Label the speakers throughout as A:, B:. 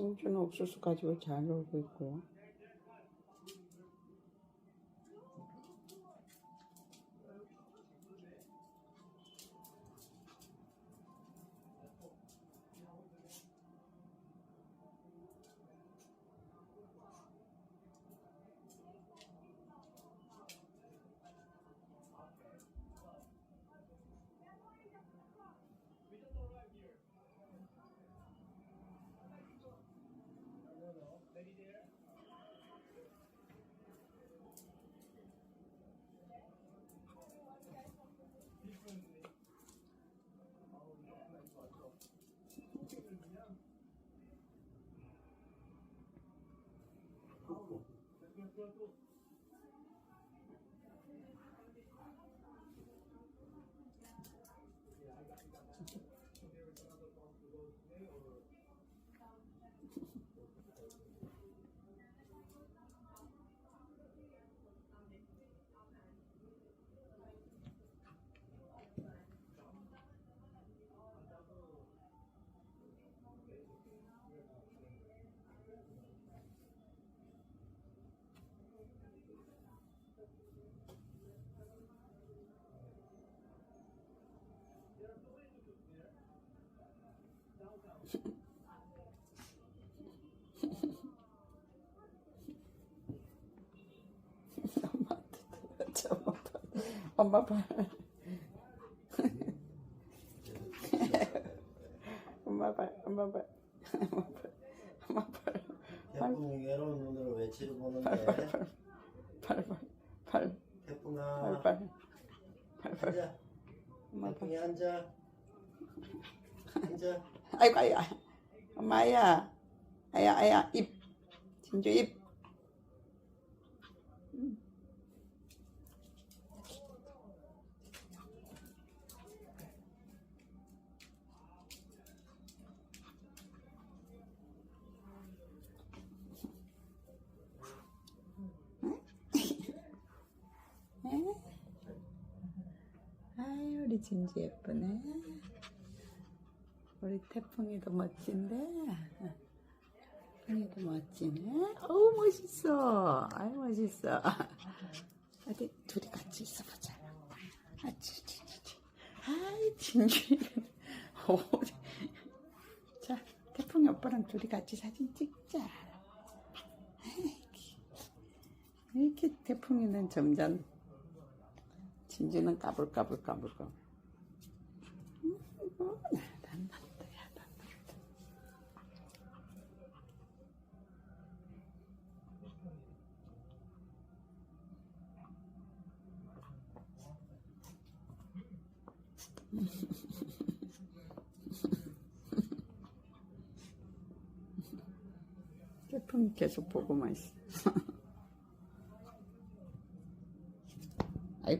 A: 진주는 옥수수 가지고 잘 놀고 있고요. be there. 엄마한테 저거 엄마 발 엄마 발 엄마 발 엄마 발 엄마 발
B: 태풍이 외로운 눈으로 외치를 보는데
A: 발발발 발 발 발
B: 태풍아
A: 발발
B: 앉아
A: 엄마 발
B: 태풍이 앉아 앉아
A: 아이고 아야 엄마야 아야 아야. 입. 진주 입 에? 진주 예쁘네. 우리 태풍이도 멋진데? 태풍이도 멋지네? 어우 멋있어. 아유 멋있어. 어디 둘이 같이 있어보자. 아, 치. 아이 오, 자 태풍이 오빠랑 둘이 같이 사진 찍자. 이렇게 태풍이는 점점 진주는 까불까불 까불까. 음, 난 난다야 난 난다 태풍이 계속 보고만 있어 아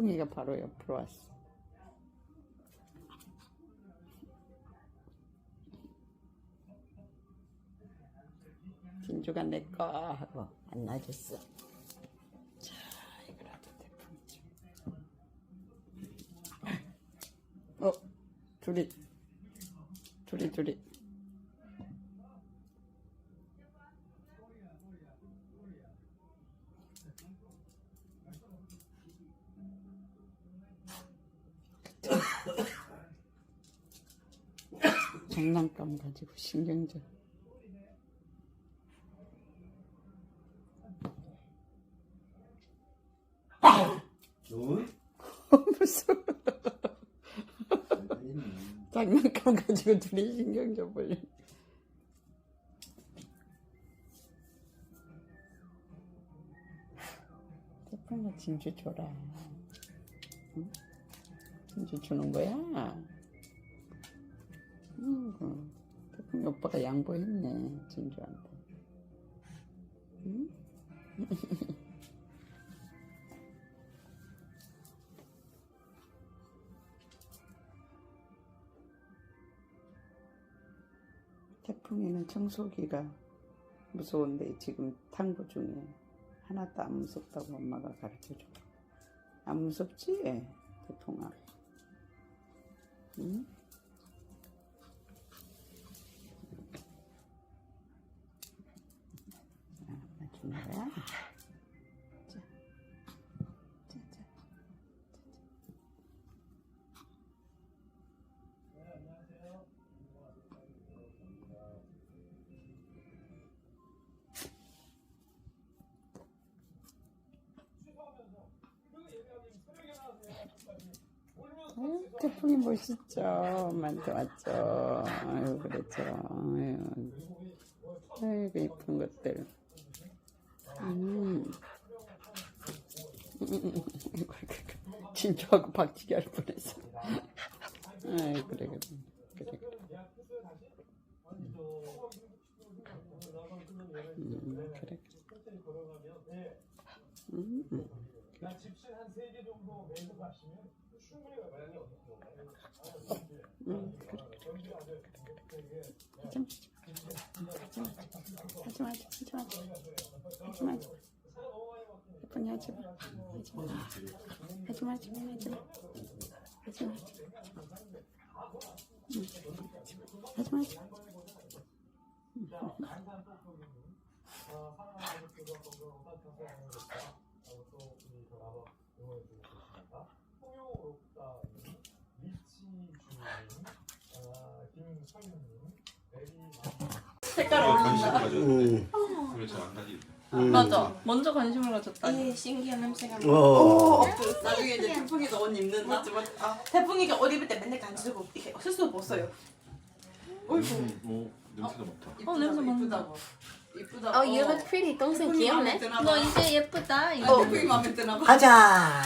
A: 풍이가 바로 옆으로 왔어. 진주가 내 거 하고 안 놔줬어. 자, 이거라도 태풍이 죠. 어, 둘이, 둘이, 둘이. 장난감 가지고 신경전.
B: 너?
A: 무서워. 장난감 가지고 둘이 신경전 벌려. 태풍아 진주 줘라. 응? 진주 주는 거야? 오빠가 양보했네 진주한테. 응? 태풍이는 청소기가 무서운데 지금 탐구 중에 하나도 안 무섭다고 엄마가 가르쳐줘. 안 무섭지? 태풍아. 응? 아, 엄마 주는 거야? 자, 자, 태풍이 멋있죠. 엄마한테 왔죠. 아유, 그랬죠. 아유, 아이고, 이쁜 것들. 음. 진주하고 박치기 할 뻔했어. 아이, 그래, 그래. 그래, 그래. 음, 그래, 그래. 음, 음.
C: 나 집신 한세개 정도 매고 가시면 충분히 가요.
A: 음, 그래. 하지 마. 하지 마. 하지 마. 하지 마. 하지 마. 예쁜이 하지 마. 하지 마. 하지 마. 하지 마. 하지 마. 하지 마. 응. 하지 마. 하지 마.
D: 색깔 어울린다.
E: 그걸 잘안 가지.
D: 맞아. 먼저 관심을 가졌다니.
F: 예, 신기한 냄새가
B: 어.
D: 나중에 이제 태풍이가 옷 입는다. 아, 태풍이가 옷 입을 때 맨날 간지고 이렇게 스스로 벗어요. 어이구.
E: 음, 뭐 냄새가 맡아.
D: 어 냄새 이쁘다고. 이쁘다고.
F: Oh, you look pretty. 동생 귀엽네.
D: 마음에 드나 봐.
F: 너 이제 예쁘다. 이거.
D: 어, 태풍이 마음에 드나 봐.
B: 가자.